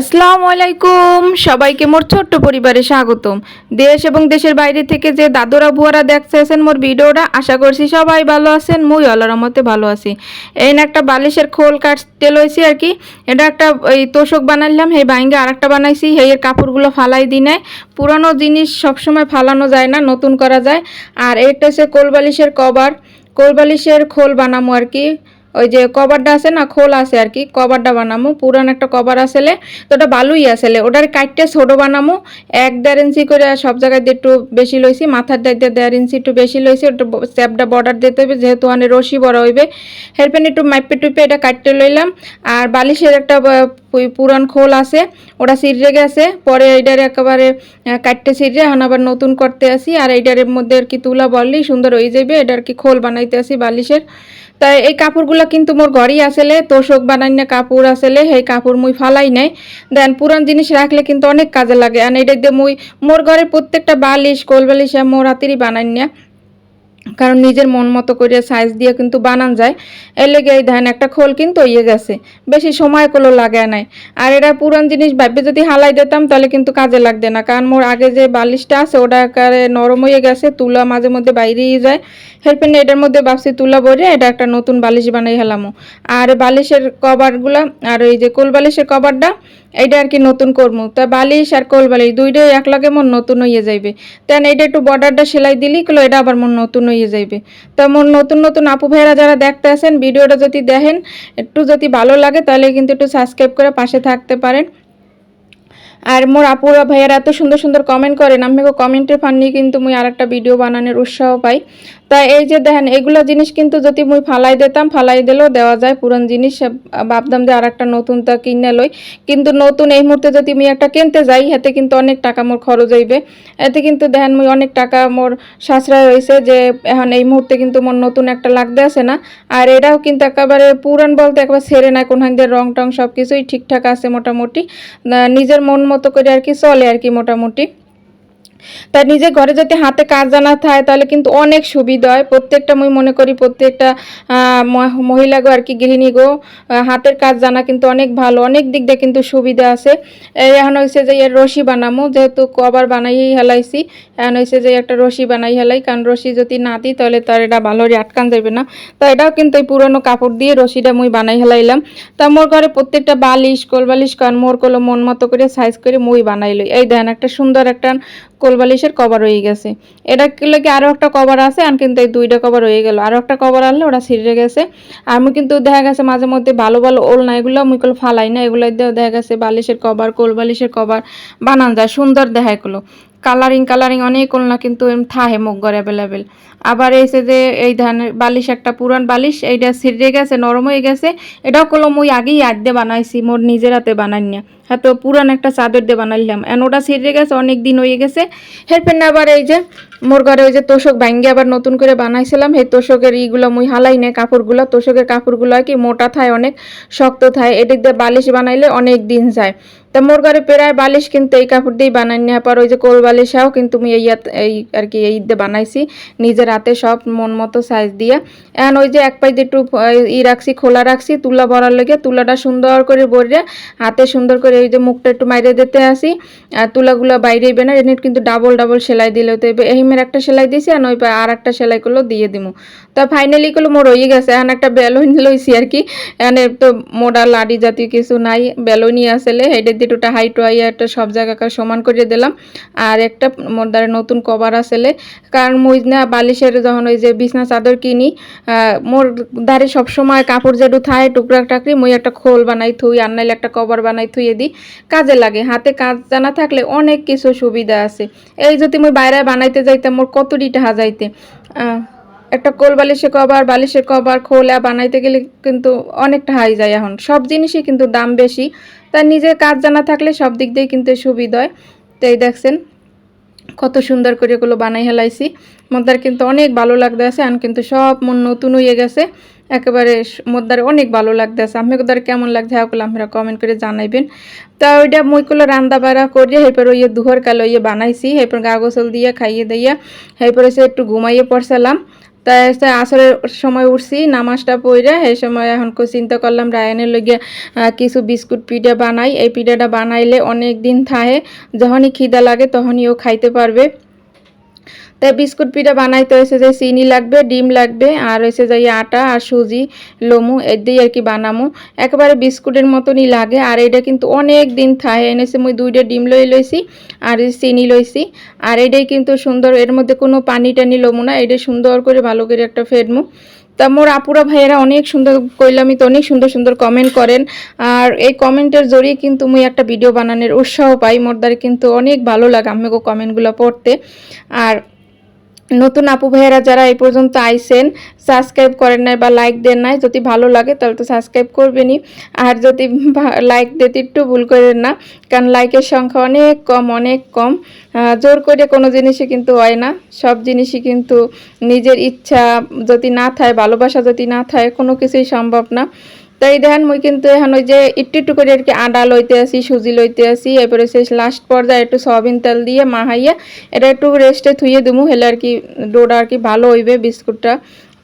আসসালামু আলাইকুম। সবাইকে মোর ছোট্ট পরিবারে স্বাগতম। দেশ এবং দেশের বাইরে থেকে যে দাদুরা বুয়ারা দেখতেছেন মোর ভিডিওটা, আশা করছি সবাই ভালো আছেন, মুই আল্লাহর মতে ভালো আছি। এই না একটা বালিশের খোল কাটতে লইছি আর কি। এটা একটা এই তোষক বানাইলাম সেই বাইঙ্গে আর একটা বানাইছি এর কাপড়গুলো ফালাই দি নাই। পুরানো জিনিস সবসময় ফালানো যায় না, নতুন করা যায়। আর এটা হচ্ছে কোল বালিশের কভার। কোল বালিশের খোল বানামো আর কি। ওই যে কভারটা আছে না, খোল আছে আর কি, কভারটা বানামো, পুরান একটা কভার আসলে, তো ওটা বালুই আসলে, ওটার কাটতে ছোটো বানামো, এক দেড় ইঞ্চি করে সব জায়গায় দিয়ে একটু বেশি লইছি, মাথার দিয়ে দিয়ে দেড় ইঞ্চি একটু বেশি লইছি, ওটা স্যাপটা বর্ডার দিতে হবে যেহেতু অনেক রশি বড় হইবে। হেরপেন একটু মাইপে টুপে এটা কাটতে লইলাম, আর বালিশের একটা পুরান খোল আছে, ওটা সিররে গেছে, পরে এইটার একেবারে কাটতে সিররে এখন আবার নতুন করতে আসি, আর এইটার মধ্যে আর কি তুলা বললি, সুন্দর হয়ে যাবে, এটা আর কি খোল বানাইতে আসি বালিশের। তাই এই কাপড়গুলো কিন্তু মোর ঘরেই আসলে, তোষক বানাই না কাপড় আসলে, সেই কাপড় মুই ফালাই নাই। দেন পুরান জিনিস রাখলে কিন্তু অনেক কাজে লাগে, আর এটা দিয়ে মুই, মোর ঘরের প্রত্যেকটা বালিশ, কোল বালিশ মোর হাতেরই না। কারণ নিজের মন মতো করে সাইজ দিয়ে কিন্তু বানান যায়। এর লেগে এই ধান একটা খোল কিন্তু ইয়ে গেছে। বেশি সময় কোনো লাগে নাই। আর এটা পুরান জিনিস ভাববে যদি হালাই দিতাম তাহলে কিন্তু কাজে লাগবে না। কারণ মোর আগে যে বালিশটা আছে ওটা একেবারে নরম হয়ে গেছে, তুলা মাঝে মধ্যে বাইরেই যায়। হেল্পেন এটার মধ্যে ভাবছি তুলা ভরে এটা একটা নতুন বালিশ বানাই হেলামো। আর বালিশের কভারগুলা আর ওই যে কোল বালিশের কভারটা এইটা আর কি নতুন করব তা বালিশ আর কোল বালিশ দুইটাই এক লাগে মন নতুন হয়ে যাইবে। তেন এইটা একটু বর্ডারটা সেলাই দিলি কলো এটা আবার মন নতুন হয়ে যাইবে। তা মন নতুন নতুন আপু ভাইয়েরা যারা দেখতে আসেন ভিডিওটা যদি দেখেন, একটু যদি ভালো লাগে, তাহলে কিন্তু একটু সাবস্ক্রাইব করে পাশে থাকতে পারেন। আর মোর আপুরা ভাইয়ারা এত সুন্দর সুন্দর কমেন্ট করেন। আমি কমেন্টের ফান নিয়ে কিন্তু মুই আর একটা ভিডিও বানানোর উৎসাহ পাই। তাই এই যে দেখেন, এগুলো জিনিস কিন্তু যদি মুই ফালাই দিতাম, ফালাই দিলেও দেওয়া যায়। পুরান জিনিস ভাবতাম যে আর একটা নতুন তা কিনে লই। কিন্তু নতুন এই মুহূর্তে যদি মুই একটা কিনতে যাই হাতে কিন্তু অনেক টাকা মোর খরচ হইবে। এতে কিন্তু দেখেন মুই অনেক টাকা মোর সাশ্রয় হয়েছে যে, এখন এই মুহূর্তে কিন্তু মোর নতুন একটা লাগতে আছে না। আর এটাও কিন্তু একেবারে পুরান বলতে একবার সেরে নাই কোন দিয়ে রং টং সব কিছুই ঠিকঠাক আছে মোটামুটি। নিজের মন মতো করে আর কি চলে আর কি মোটামুটি। তাই নিজে ঘরে যদি হাতে কাজ জানা থাকে তাহলে কিন্তু অনেক সুবিধা হয়। প্রত্যেকটা মুই মনে করি প্রত্যেকটা আহ, মহ- মহিলা গো আর কি গৃহিণী গো হাতের কাজ জানা কিন্তু অনেক ভালো। অনেক দিক দিয়ে কিন্তু সুবিধা আছে। এখন হয়েছে যে এর রশি বানামো যেহেতু কবার বানাই হেলাইছি এখন হয়েছে যে একটা রশি বানাই হেলাই। কারণ রশি যদি না দিই তাহলে তার এটা ভালো আটকান যাবে না। তো এটাও কিন্তু এই পুরনো কাপড় দিয়ে রশিটা মুই বানাই হেলাইলাম। তা মোর ঘরে প্রত্যেকটা বালিশ কোল বালিশ কারণ মোর কলো মন মতো করে সাইজ করে মুই বানাই লই। এই দেন একটা সুন্দর একটা কোল বালিশের কভার হয়ে গেছে। এটা কি আরও একটা কভার আছে, আর কিন্তু এই দুইটা কভার হয়ে গেল। আরও একটা কভার আনলে ওরা ছিঁড়ে গেছে। আমি কিন্তু দেখা গেছে মাঝে মধ্যে ভালো ভালো ওল না এগুলো আমি কোনো ফালাই না এগুলো দেখা গেছে বালিশের কভার কোলবালিশের কভার বানান যায়, সুন্দর দেখা এগুলো। কালারিং কালারিং অনেক ওলনা কিন্তু এম থাহে মুখ ঘরে অ্যাভেলেবেল আবার এইছে যে এই ধানের বালিশ একটা পুরান বালিশ, এইটা ছিঁড়ে গেছে, নরম হয়ে গেছে, এটাও কলো মুই আগেই দিয়ে বানাইছি, মোর নিজের হাতে বানাই না। হ্যাঁ তো পুরান একটা চাদর দিয়ে বানাইলাম। এন ওটা ছিঁড়ে গেছে, অনেক দিন হয়ে গেছে। হেরপেন আবার এই যে মোর ঘরে ওই যে তোষক ভাঙ্গি আবার নতুন করে বানাইছিলাম সেই তোষকের ইগুলো মুই হালাই নেই কাপড়গুলো, তোষকের কাপড়গুলো আর কি মোটা থায় অনেক, শক্ত থায়, এদিক দিয়ে বালিশ বানাইলে অনেক দিন যায়। তা মোর ঘরে প্রায় বালিশ কিন্তু এই কাপড় দিয়েই বানাই নেওয়ার পর ওই যে কোল বালিশাও কিন্তু আমি এই এই আর কি এই দিয়ে বানাইছি। নিজের হাতে সব মন মতো সাইজ দিয়ে। এখন ওই যে এক পাই দিয়ে একটু ই রাখছি, খোলা রাখছি, তুলা ভরার লেগে তুলাটা সুন্দর করে ভরে হাতে সুন্দর করে ওই যে মুখটা একটু মাইরে দিতে আসি। আর তুলাগুলো বাইরে ইবে না, এনে কিন্তু ডাবল ডাবল সেলাই দিলে তো এহিমের একটা সেলাই দিয়েছি আর ওই আর একটা সেলাই করল দিয়ে দিমু। তা ফাইনালি গুলো মোর হয়ে গেছে। এখন একটা বেলুন লইছি আর কি। এখানে তো মোটা লাডি জাতীয় কিছু নাই, বেলুনই আসলে হেডের দিয়ে দুটা হাইট একটা সব জায়গাকে সমান করে দিলাম। আর একটা মোর দ্বারা নতুন কভার আসলে, কারণ মুই না বালিশের যখন ওই যে বিছনা চাদর কিনি মোর ধারে সবসময় কাপড় যেটু থায়, টুকরা টাকরি, মুই একটা খোল বানাই থুই, আর নাইলে একটা কভার বানাই থুইয়ে দিই। কাজে লাগে, হাতে কাজ জানা থাকলে অনেক কিছু সুবিধা আছে। এই যদি মুই বাইরে বানাইতে যাইতাম, মোর কতটি টাকা যাইতে? একটা কোল বালিশের কভার বালিশের কভার খোলা বানাইতে গেলে কিন্তু অনেকটা হাই যায় এখন। সব জিনিসই কিন্তু দাম বেশি। তার নিজের কাজ জানা থাকলে সব দিক দিয়ে কিন্তু সুবিধা হয়। তো এই দেখছেন, কত সুন্দর করে এগুলো বানাই হেলাইছি। মদ্দার কিন্তু অনেক ভালো লাগতে আছে আর কিন্তু সব মন নতুন হয়ে গেছে। একেবারে স- মোদ্দার অনেক ভালো লাগতে আছে। আমি কেমন লাগছে ওগুলো আপনারা কমেন্ট করে জানাইবেন। তা ওইটা মুইগুলো রান্দা বাড়া করিয়ে, এরপর ওই দুহর কালো ইয়ে বানাইছি, এরপর গা গোসল দিয়ে, খাইয়ে দিয়ে এরপর এসে একটু ঘুমাইয়ে পড়ছিলাম। তাই আসরের সময় উঠছি, নামাজটা পইরা এই সময় এখন চিন্তা করলাম রায়নের লগে কিছু বিস্কুট পিঠা বানাই। এই পিঠাটা বানাইলে অনেক দিন থাহে, যখনই খিদা লাগে তখনই ও খাইতে পারবে। তাই বিস্কুট পিঠা বানাইতে হয়েছে যে চিনি লাগবে, ডিম লাগবে, আর হয়েছে যে আটা আর সুজি, লমু, এর দিয়ে আর কি বানামো। একেবারে বিস্কুটের মতনই লাগে, আর এটা কিন্তু অনেক দিন থাহে এনেছে মুই দুইটা ডিম লই লইছি, আর চিনি লইছি। আর এটাই কিন্তু সুন্দর, এর মধ্যে কোনো পানি টানি লমু না এটা সুন্দর করে ভালো করে একটা ফেরমু তা মোর আপুরা ভাইয়েরা অনেক সুন্দর কইলামি, তো অনেক সুন্দর সুন্দর কমেন্ট করেন। আর এই কমেন্টের জড়িয়ে কিন্তু মুই একটা ভিডিও বানানোর উৎসাহ পাই। মোর দ্বারা কিন্তু অনেক ভালো লাগে আমি কমেন্টগুলো পড়তে। আর নতুন আপু ভাইয়েরা যারা এই পর্যন্ত আইসেন সাবস্ক্রাইব করেন নাই বা লাইক দেন নাই, যদি ভালো লাগে তাহলে তো সাবস্ক্রাইব করবেনই। আর যদি লাইক দিতে একটু ভুল করেন না, কারণ লাইকের সংখ্যা অনেক কম অনেক কম। জোর করে কোনো জিনিসই কিন্তু হয় না। সব জিনিসই কিন্তু নিজের ইচ্ছা যদি না থাকে, ভালোবাসা যদি না থাকে, কোনো কিছুই সম্ভব না। তাই দেখেন মুই কিন্তু এখন ওই যে একটু একটু করে আর কি আডা লইতে আসি, সুজি লইতে আসি, এরপরে সেই লাস্ট পর্যায়ে একটু সয়াবিন তেল দিয়ে মাহাইয়া এটা একটু রেস্টে থুইয়ে দেবো হলে আর কি ডোটা আর কি ভালো হইবে, বিস্কুটটা,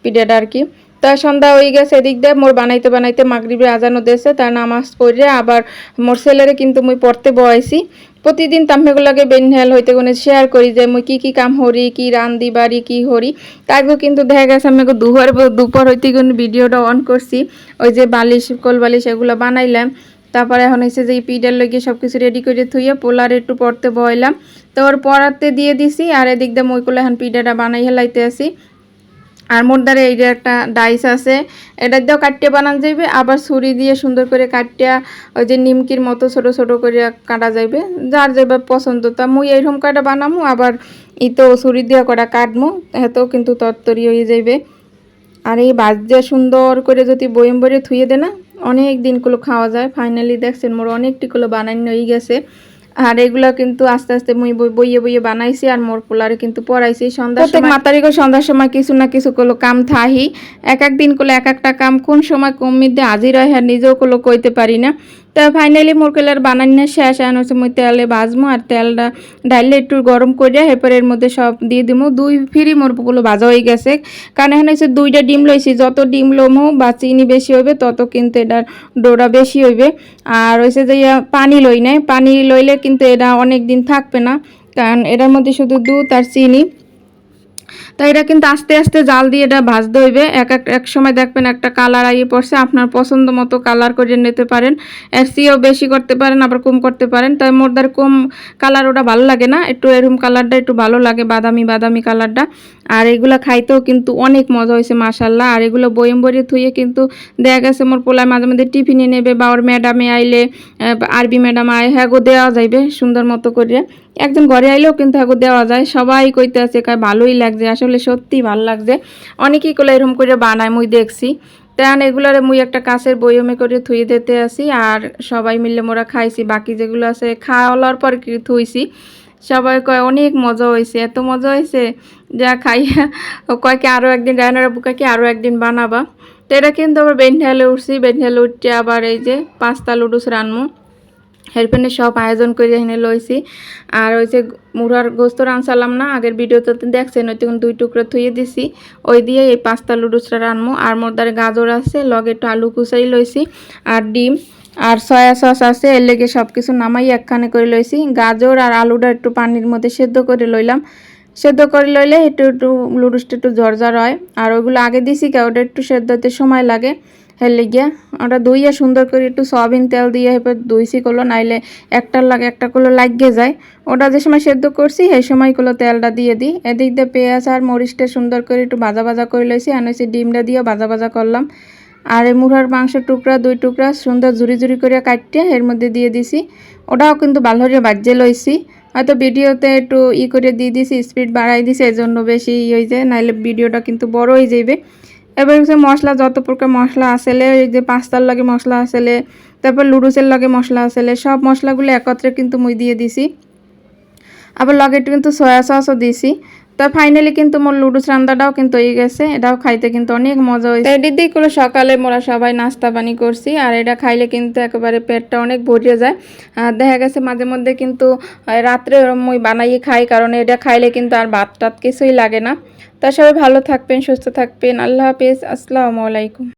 পিঠাটা আর কি। তা সন্ধ্যা হয়ে গেছে, এদিক দিয়ে মোর বানাইতে বানাইতে মাগরিবে আজানো দিয়েছে তার নামাজ পড়ে আবার মোর ছেলেরে কিন্তু মুই পড়তে বয়াইছি। প্রতিদিন তাম্মেগুলোকে বেনহেল হইতে কোনে শেয়ার করি যে, মুই কি কি কাম হরি, কি রান্দি বাড়ি, কি হরি? তারপর কিন্তু দেখা গেছে আমি দুপুর দুপুর হইতে কোন ভিডিওটা অন করছি। ওই যে বালিশ কোল বালিশ এগুলো বানাইলাম। তারপরে এখন হয়েছে যে পিডার লগে সব কিছু রেডি করে থুইয়ে পোলার একটু পড়তে বইলাম তো ওর পড়াতে দিয়ে দিছি, আর এদিক দিয়ে মইগুলো এখন পিডাটা বানাই হেলাইতে আসি। আর মোর দ্বারা এই যে একটা ডাইস আছে, এটা দিয়েও কাটিয়ে বানানো যাইবে, আবার ছুরি দিয়ে সুন্দর করে কাটিয়া ওই যে নিমকির মতো ছোট ছোট করে কাটা যাইবে, যার যেভাবে পছন্দ। তা মুই এইরকম কাটা বানামু, আবার ই তো ছুরি দিয়ে কটা কাটমু, এতেও কিন্তু তরতরি হয়ে যাইবে। আর এই বাজে সুন্দর করে যদি বয়ম বরে থুয়ে দে না অনেক দিনগুলো খাওয়া যায়। ফাইনালি দেখছেন মোর অনেকটিগুলো বানানো হয়ে গেছে। আর এগুলো কিন্তু আস্তে আস্তে মুই বইয়ে বইয়ে বানাইছি আর মোর পোলারে কিন্তু পড়াইছি। সন্ধ্যা প্রত্যেক মাতারিকে সন্ধ্যার সময় কিছু না কিছু কোনো কাম থাহি। এক এক দিন করলে এক একটা কাম কোন সময় কমিতে হাজির রয় হ্যাঁ নিজেও কোনো কইতে পারি না। তা ফাইনালি মোর কলার বানানি শেষ আন হচ্ছে মুই তেলে ভাজমু আর তেলটা ডাইলে একটু গরম করে এরপর এর মধ্যে সব দিয়ে দিমু। দুই ফিরি মোরগুলো ভাজা হয়ে গেছে। কারণ এখানে হচ্ছে দুইটা ডিম লইছি, যত ডিম লমু বা চিনি বেশি হইবে, তত কিন্তু এটার ডোরা বেশি হইবে। আর হচ্ছে যে পানি লই নাই, পানি লইলে কিন্তু এটা অনেক দিন থাকবে না। কারণ এটার মধ্যে শুধু দুধ আর চিনি। তাই এটা কিন্তু আস্তে আস্তে জাল দিয়ে এটা ভাজতে হইবে। এক এক এক সময় দেখবেন একটা কালার আইয়ে পড়ছে, আপনার পছন্দ মতো কালার করে নিতে পারেন। এর বেশি করতে পারেন, আবার কম করতে পারেন। তাই মোরদার কম কালার ওটা ভালো লাগে না, একটু এরকম কালারটা একটু ভালো লাগে, বাদামি বাদামি কালারটা। আর এগুলা খাইতেও কিন্তু অনেক মজা হয়েছে মাসাল্লাহ আর এগুলো বয়ম বড়ি থুয়ে কিন্তু দেখা গেছে, মোর পোলায় মাঝে মাঝে টিফিনে নেবে বা ওর ম্যাডামে আইলে আরবি ম্যাডাম আয় হ্যাঁ গো, দেওয়া যাইবে সুন্দর মতো করে একজন ঘরে আইলেও কিন্তু হ্যাঁ দেওয়া যায়। সবাই কইতে আছে, কয়, ভালোই লাগছে, আসলে সত্যি ভালো লাগছে। অনেকেই কোলে এরকম করে বানায়, মুই দেখছি। তেন এগুলারে মুই একটা কাছের বয়মে করে থুই দিতে আসি, আর সবাই মিলে মোরা খাইছি। বাকি যেগুলো আছে খাওয়ার পর থুইছি। সবাই কয়, অনেক মজা হয়েছে, এত মজা হয়েছে। যা খাইয়া কয় কি আরও একদিন রায়নারা বুকা কি আরও একদিন বানাবা? তো এটা কিন্তু আবার বেন্ঠালে উঠছি বেন্ঠালে উঠতে আবার এই যে পাঁচটা লুডুস রানমু। হেরপেনে সব আয়োজন করে এখানে লইছি। আর ওই যে মুড়ার গোস্ত রানসালাম না, আগের ভিডিওতে দেখছেন, ওই দুই টুকরো থুয়ে দিছি। ওই দিয়ে এই পাঁচটা লুডুসটা রানমু। আর মোরদারে গাজর আছে, লগে একটু আলু কুচাই লইছি। আর ডিম আর সয়া সস আছে, এর লেগে সব কিছু নামাই একখানে করে লইছি। গাজর আর আলুটা একটু পানির মধ্যে সেদ্ধ করে লইলাম। সেদ্ধ করে লইলে একটু একটু লুডুসটা একটু ঝরঝর হয়। আর ওইগুলো আগে দিছি কে, ওটা একটু সেদ্ধ হতে সময় লাগে। হেলে গিয়া ওটা ধুইয়া সুন্দর করে একটু সয়াবিন তেল দিয়ে এবার ধুইছি করল নাইলে একটার লাগে একটা করল লাগিয়ে যায়। ওটা যে সময় সেদ্ধ করছি, সেই সময় তেলটা দিয়ে দিই। এদিক দিয়ে পেঁয়াজ আর মরিচটা সুন্দর করে একটু ভাজা ভাজা করে লইছি। আর হচ্ছে ডিমটা দিয়ে ভাজা ভাজা করলাম। আর এই মুড়ার মাংসের টুকরা, দুই টুকরা সুন্দর ঝুরি ঝুরি করে কাটতে এর মধ্যে দিয়ে দিছি। ওটাও কিন্তু ভালো করে বাজ্যে লইছি। হয়তো ভিডিওতে একটু ই করে দিয়ে দিছি, স্পিড বাড়াই দিছি এই জন্য বেশি ই হয়ে যায় নাহলে ভিডিওটা কিন্তু বড় হয়ে যাবে এবার হচ্ছে মশলা, যত প্রকার মশলা আসলে এই যে পাস্তার লাগে মশলা আসলে, তারপর লুডুসের লাগে মশলা আসলে, সব মশলাগুলো একত্রে কিন্তু মুই দিয়ে দিছি। আবার লগে একটু কিন্তু সয়া সসও দিছি। তা ফাইনালি কিন্তু মোর লুডুস রান্দাটাও কিন্তু হয়ে গেছে। এটাও খাইতে কিন্তু অনেক মজা হয়েছে। এটি দিয়ে করে সকালে মোরা সবাই নাস্তা পানি করছি, আর এটা খাইলে কিন্তু একেবারে পেটটা অনেক ভরিয়ে যায়। আর দেখা গেছে মাঝে মধ্যে কিন্তু রাত্রে ওই বানাইয়ে খাই, কারণ এটা খাইলে কিন্তু আর ভাত টাত কিছুই লাগে না। তা সবাই ভালো থাকবেন, সুস্থ থাকবেন। আল্লাহ হাফিজ। আসসালামু আলাইকুম।